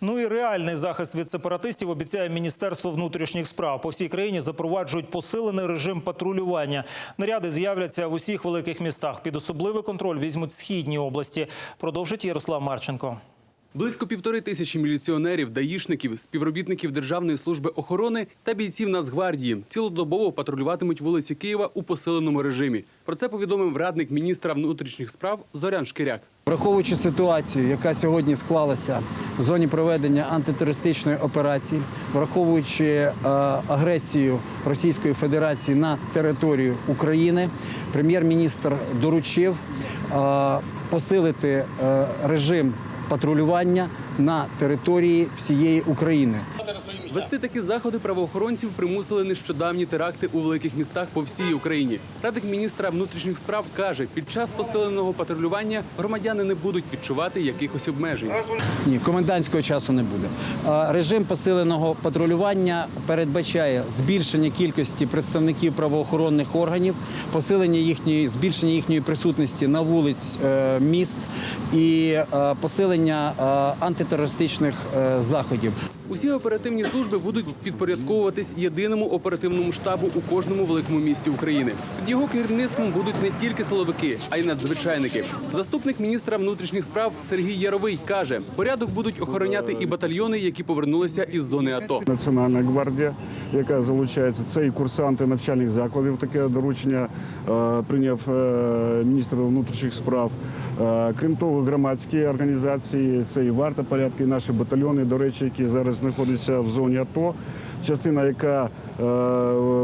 Ну і реальний захист від сепаратистів обіцяє Міністерство внутрішніх справ. По всій країні запроваджують посилений режим патрулювання. Наряди з'являться в усіх великих містах. Під особливий контроль візьмуть східні області. Продовжить Ярослав Марченко. Близько півтори тисячі міліціонерів, даїшників, співробітників Державної служби охорони та бійців Нацгвардії цілодобово патрулюватимуть вулиці Києва у посиленому режимі. Про це повідомив радник міністра внутрішніх справ Зорян Шкіряк. Враховуючи ситуацію, яка сьогодні склалася в зоні проведення антитерористичної операції, враховуючи е, агресію Російської Федерації на територію України, прем'єр-міністр доручив е, посилити е, режим патрулювання на території всієї України. Вести такі заходи правоохоронців примусили нещодавні теракти у великих містах по всій Україні. Радник міністра внутрішніх справ каже, під час посиленого патрулювання громадяни не будуть відчувати якихось обмежень. Ні, комендантського часу не буде. Режим посиленого патрулювання передбачає збільшення кількості представників правоохоронних органів, посилення їхньої збільшення їхньої присутності на вулиць е, міст і е, посилення е, антитерористичних заходів. Усі оперативні служби будуть підпорядковуватись єдиному оперативному штабу у кожному великому місті України. Під його керівництвом будуть не тільки силовики, а й надзвичайники. Заступник міністра внутрішніх справ Сергій Яровий каже, порядок будуть охороняти і батальйони, які повернулися із зони АТО. Національна гвардія, яка залучається, це і курсанти навчальних закладів. Таке доручення е, прийняв е, міністр внутрішніх справ. Е, крім того, громадські організації, це і варта порядки, і наші батальйони, до речі, які зараз знаходяться в зоні АТО. Частина, яка е,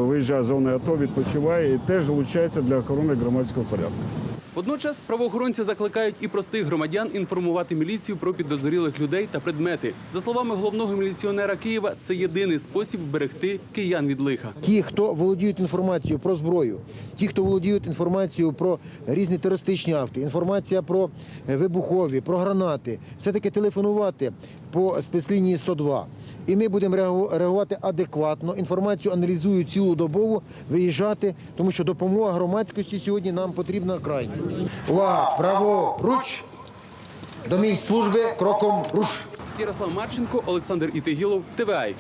виїжджає з зони АТО, відпочиває і теж залучається для охорони громадського порядку. Водночас правоохоронці закликають і простих громадян інформувати міліцію про підозрілих людей та предмети. За словами головного міліціонера Києва, це єдиний спосіб вберегти киян від лиха. Ті, хто володіють інформацією про зброю, ті, хто володіють інформацією про різні терористичні акти, інформація про е, вибухові, про гранати, все-таки телефонувати по спецлінії 102. І ми будемо реагу- реагувати адекватно. Інформацію аналізую цілодобово, виїжджати, тому що допомога громадськості сьогодні нам потрібна крайні. Увага! Право! Руч! До місць служби кроком руш! Ярослав Марченко, Олександр Ітигілов, ТВАЙ.